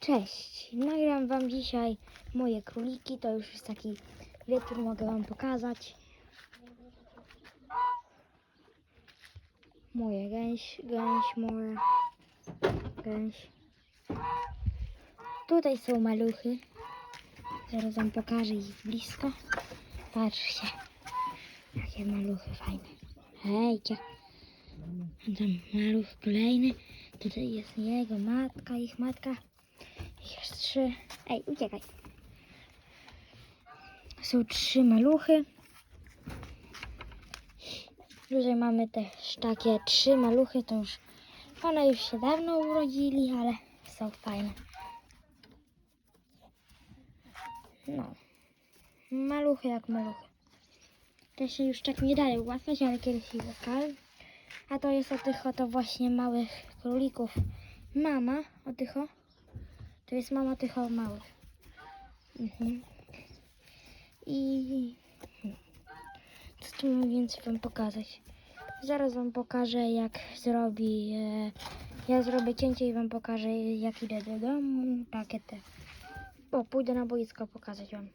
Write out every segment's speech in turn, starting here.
Cześć, nagram wam dzisiaj moje króliki, to już jest taki wieczór, mogę wam pokazać. Moje gęś, gęś, moje gęś. Tutaj są maluchy, zaraz wam pokażę ich blisko. Patrzcie, jakie maluchy fajne. Hejcie. Tam maluch kolejny, tutaj jest jego matka, ich matka. Jest trzy. Ej, uciekaj. Są trzy maluchy. Tutaj mamy też takie trzy maluchy, to już one już się dawno urodzili, ale są fajne. No. Maluchy jak maluchy. Te się już tak nie dają ułatwiać, ale kiedyś ich łaskałem. A to jest o tych oto właśnie małych królików. Mama o tych o. To jest mama tych małych. Mhm. I co tu mam więcej wam pokazać? Zaraz wam pokażę jak zrobi. E, ja zrobię cięcie i wam pokażę jak idę do domu. Takie te. O, pójdę na boisko pokazać wam.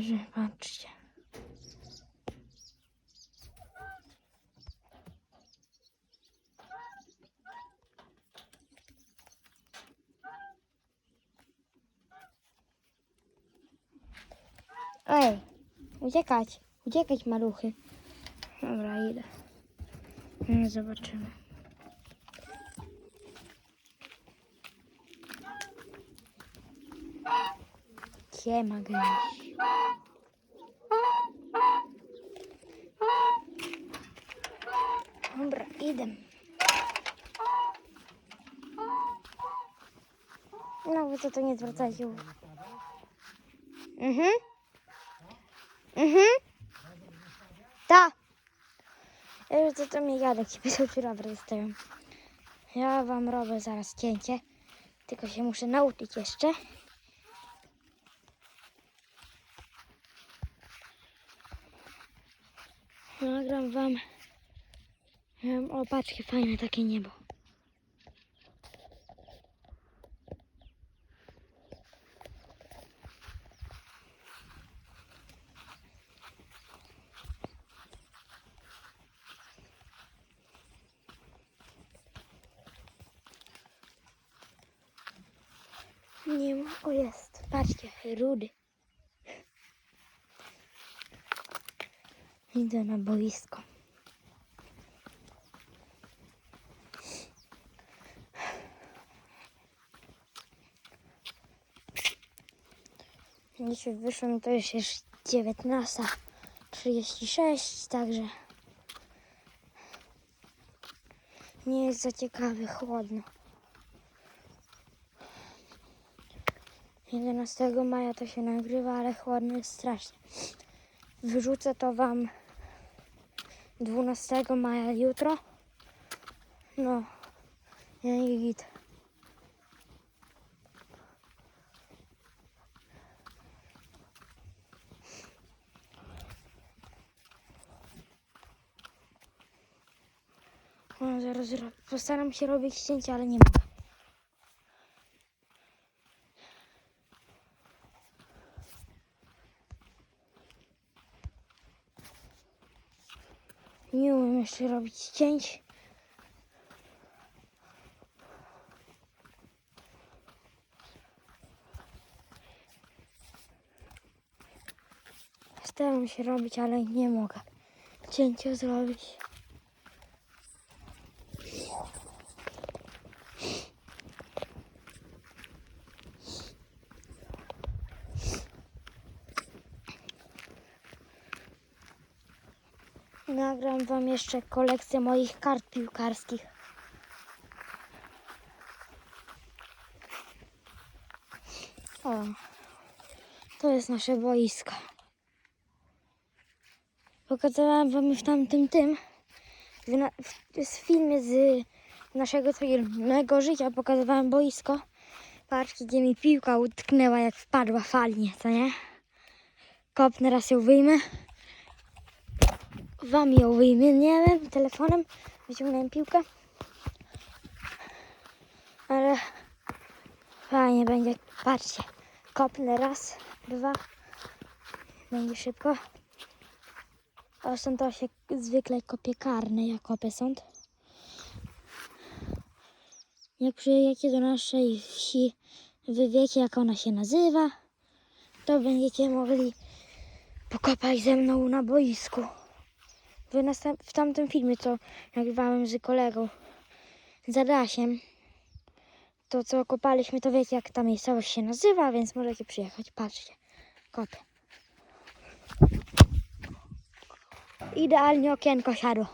Że patrzcie. Ej, uciekać, uciekać maluchy. Dobra, idę. No, zobaczymy. Siema, gęś. Dobra, idę. No, wy to, to nie zwracajcie uwagi. Mhm. Mhm. Tak. Ja to, to mnie Jadek ci pisał, czy rower dostają. Ja wam robię zaraz cięcie. Tylko się muszę nauczyć jeszcze. Nagram wam. em, O, patrzcie, fajne takie niebo. Nie ma, o jest, patrzcie, rudy. Idę na boisko. Dzisiaj wyszło mi to już jest 19.36, także nie jest za ciekawy, chłodno. 11 maja to się nagrywa, ale chłodno jest strasznie. Wyrzucę to wam 12 maja jutro. No, nie git. No, zaraz postaram się robić cięcia, ale nie mogę. Nie umiem cięć. Staram się robić, ale nie mogę cięcia zrobić. Nagram wam jeszcze kolekcję moich kart piłkarskich. O, to jest nasze boisko. Pokazywałem wam w tamtym tym, w, na, w, w filmie z naszego codziennego życia pokazywałem boisko. Patrzcie, gdzie mi piłka utknęła, jak wpadła falnie, co nie? Kopnę, raz ją wyjmę. Wam ją wymieniłem telefonem, wyciągnąłem piłkę. Ale fajnie będzie, patrzcie, kopnę raz, dwa, będzie szybko. A stąd to się zwykle kopie karne, ja kopię stąd. Jak przyjedziecie do naszej wsi, wy wiecie jak ona się nazywa, to będziecie mogli pokopać ze mną na boisku. W, następ- w tamtym filmie, co nagrywałem z kolegą, z Adasiem, to co kopaliśmy, to wiecie jak ta miejscowość się nazywa, więc możecie przyjechać. Patrzcie, kopię. Idealnie okienko siadło.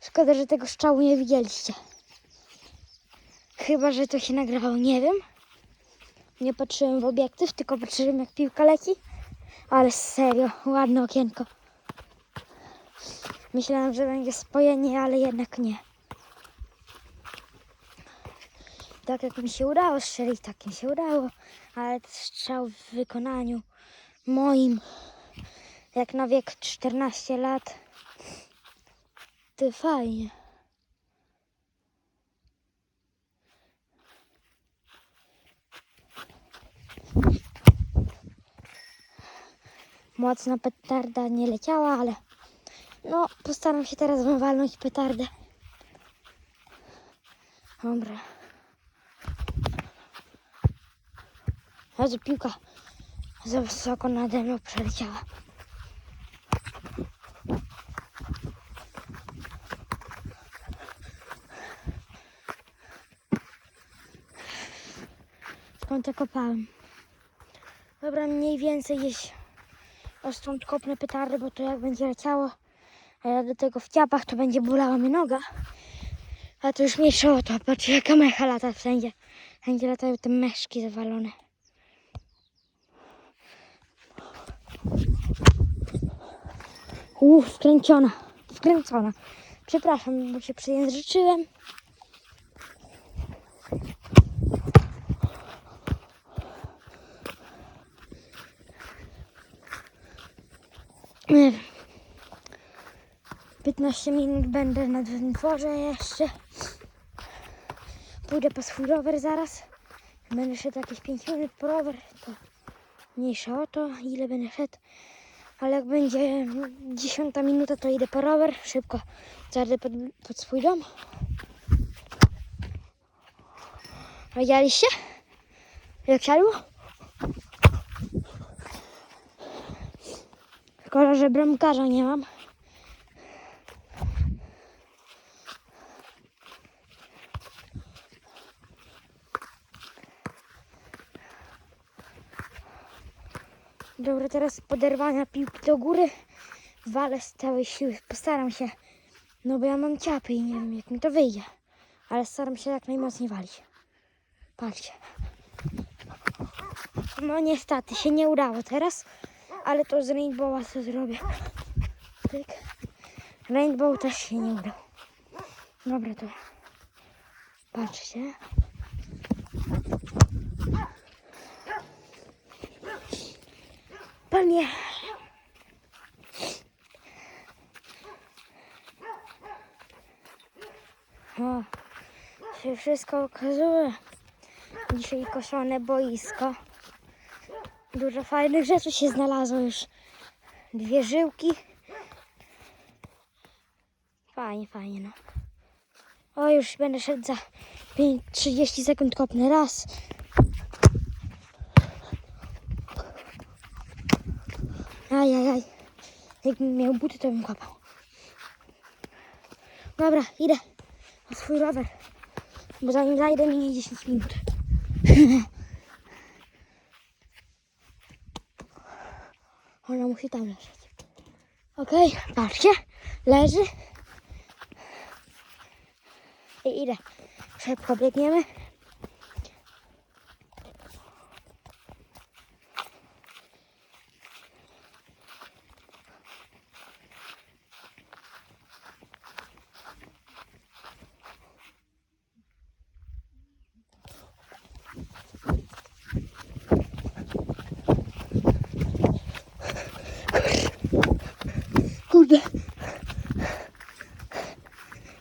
Szkoda, że tego strzału nie widzieliście. Chyba, że to się nagrało, nie wiem. Nie patrzyłem w obiektyw, tylko patrzyłem jak piłka leci. Ale serio, ładne okienko. Myślałem, że będzie spojenie, ale jednak nie. Tak jak mi się udało strzelić, tak mi się udało. Ale strzał w wykonaniu moim, jak na wiek 14 lat, to fajnie. Mocna petarda nie leciała, ale no postaram się teraz wam walnąć petardę. Dobra. Jezu, piłka za wysoko nade mną przeleciała. Skąd to kopałem? Dobra, mniej więcej gdzieś o stąd kopnę petardę, bo to jak będzie leciało, a ja do tego w ciapach, to będzie bolała mi noga. A to już mniejsza o to, patrzcie jaka mecha lata wszędzie. Wszędzie latają te meszki zawalone. Uff, wkręciona, wkręcona. Przepraszam, bo się przejęzyczyłem. Nie wiem. 15 minut będę na dworze jeszcze. Pójdę po swój rower zaraz. Będę szedł jakieś 5 minut po rower, to mniejsza o to, ile będę szedł. Ale jak będzie 10 minuta, to idę po rower. Szybko zajadę pod, pod swój dom. Widzieliście? Jak siadło? Szkoda, że bramkarza nie mam. Dobra, teraz poderwania piłki do góry. Walę z całej siły. Postaram się. No bo ja mam ciapy i nie wiem jak mi to wyjdzie. Ale staram się jak najmocniej walić. Patrzcie. No niestety się nie udało teraz. Ale to z Rainbowa co zrobię. Rainbow też się nie udał. Dobra, to patrzcie. Panie. O, się wszystko okazuje. Dzisiaj koszone boisko. Dużo fajnych rzeczy się znalazło już. Dwie żyłki. Fajnie, fajnie, no. O, już będę szedł za 5, 30 sekund kopnę raz. Ajajaj. Jakbym miał buty, to bym kopał. Dobra, idę na swój rower. Bo zanim zajdę, minie 10 minut. Ona musi tam leżeć. Okej, patrzcie. Leży. I idę. Szybko biegniemy.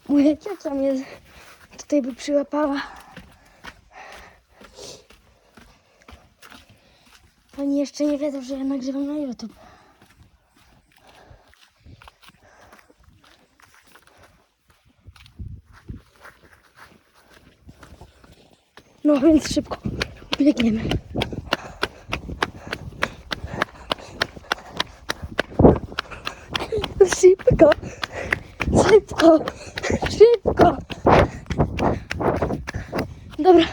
Moja ciocia mnie tutaj by przyłapała. Oni jeszcze nie wiedzą, że ja nagrywam na YouTube. No więc szybko biegniemy. Szybko, szybko, szybko. Dobra,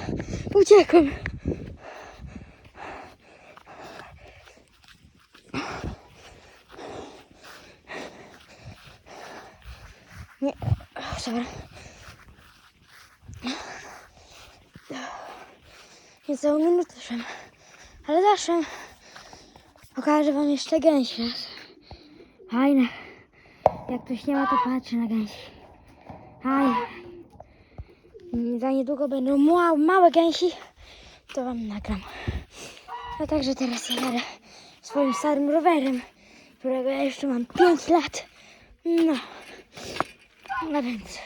uciekłem. Nie, dobra. Niecałą minutę szłem. Ale zaszłem. Pokażę wam jeszcze gęsi raz. Fajne. Jak ktoś nie ma, to patrzy na gęsi. Aj. Za niedługo będą mała, małe gęsi. To wam nagram. A także teraz ja jadę swoim starym rowerem, którego ja jeszcze mam 5 lat. No. No więc.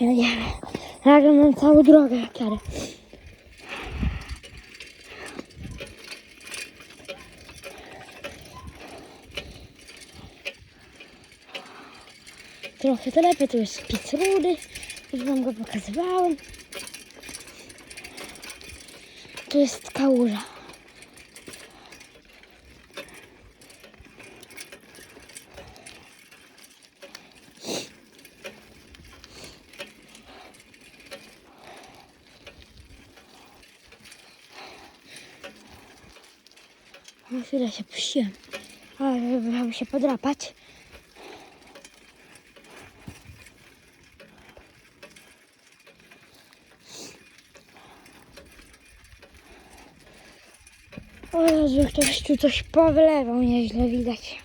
Jedziemy. Nagram mam całą drogę jak jadę. Trochę to lepiej, tu jest piec rudy, już wam go pokazywałem. Tu jest kałuża. Na chwilę się puściłem, ale żeby się podrapać. O Jezu, ktoś tu coś powlewał, nieźle widać.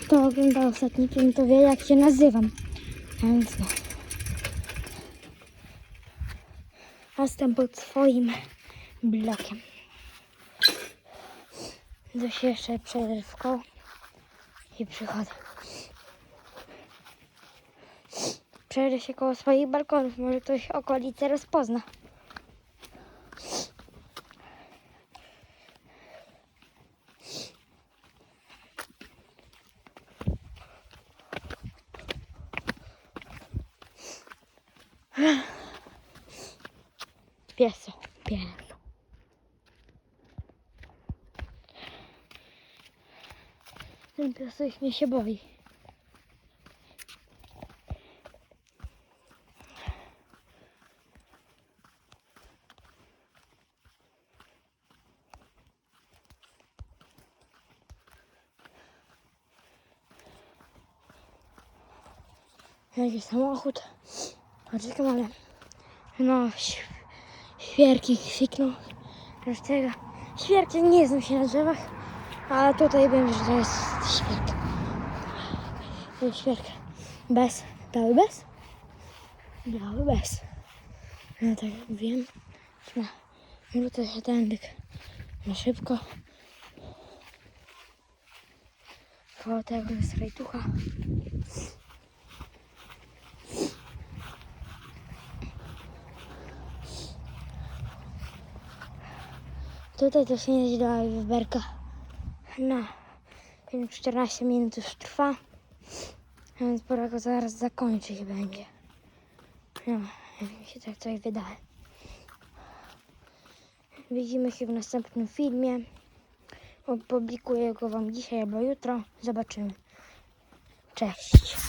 Kto oglądał ostatni film, to wie jak się nazywam. A Więc no. Jestem pod swoim blokiem. To się jeszcze koło i przychodzę. Przejdę się koło swoich balkonów, może ktoś okolice rozpozna. Pieso, pieso. Ten pies coś mnie się boi. Jakiś samochód. Poczekam, ale no świerki kwikną. Aż tego. Świerki nie znów się na drzewach, ale tutaj wiem, że to jest świerk. To jest świerk. Bez. Biały bez? Biały bez. No tak jak wiem. Wrócę się tędy na szybko. Koło tego jest rajtucha. Tutaj to się nie działa wyberka. No, film 14 minut już trwa, więc pora go zaraz zakończyć będzie. No, jak mi się tak coś wydaje. Widzimy się w następnym filmie. Opublikuję go Wam dzisiaj albo jutro. Zobaczymy. Cześć.